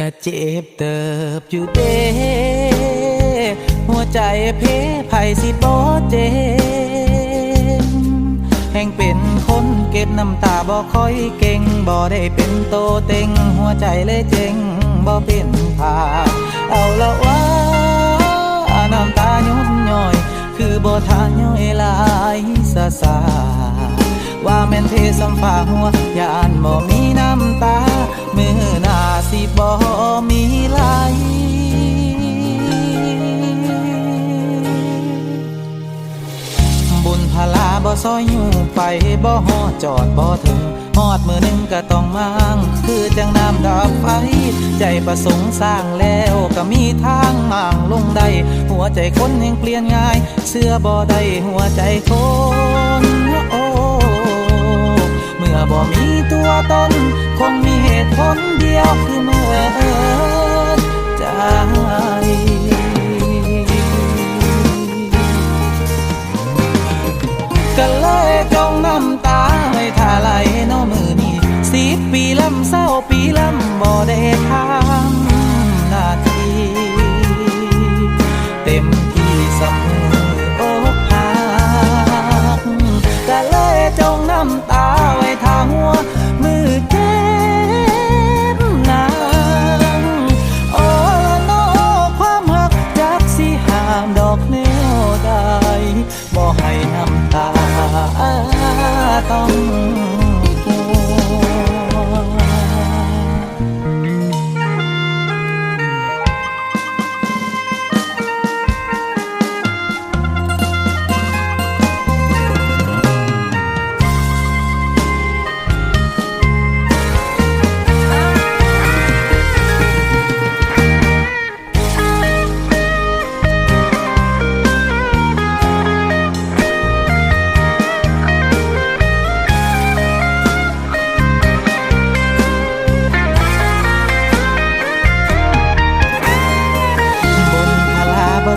กะเจ็บเติบอยู่เด้หัวใจเพไผสิบ่เจ็บแห่งเป็นคนเก็บน้ำตาบ่ค่อยเก่งบ่ได้เป็นโตเต็ง หัวใจเลยเจ๊งบ่เป็นผาเอาละว่าน้ำตาหยดย่อย คือบ่ทาย่อยลายซาซาว่าแม่นเทสัมฟ้าหัวยานบ่มี ซอยอยู่ไปบ่ฮอจอดบ่ถึงฮอดมือหนึ่งก็ต้องมางคือจังน้ำดับไฟ ใจประสงค์สร้างแล้วก็มีทางมางลงได้หัวใจคนแห่งเปลี่ยนง่าย เสื้อบ่ได้หัวใจคนโอ้เมื่อบ่มีตัวตน คงมีเหตุผล จ ต้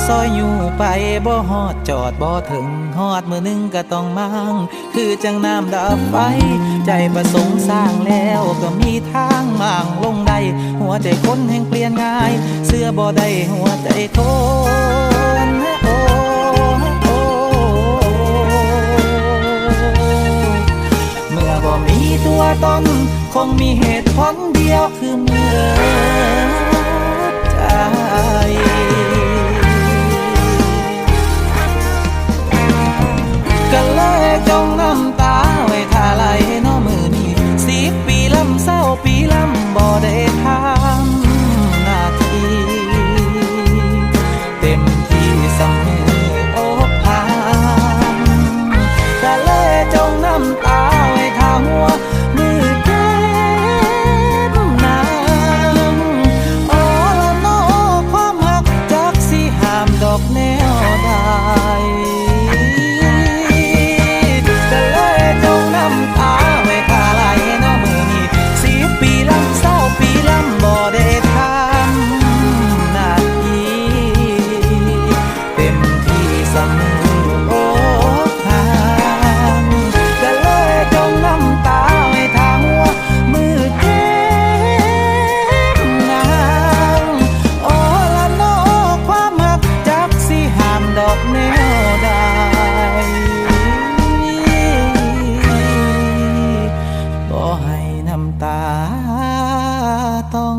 ซอยอยู่ไปบ่ฮอดจอดบ่ถึงฮอดมือนึงก็ต้องมั่งคือจังน้ำดับไฟ ใจประสงค์สร้างแล้วก็มีทางมั่งลงได้ หัวใจคนแห่งเปลี่ยนง่าย เสื้อบ่ได้หัวใจคนโอ้โอ้เมื่อบ่มีตัวตนคงมีเหตุผลเดียวคือ ตาต้อง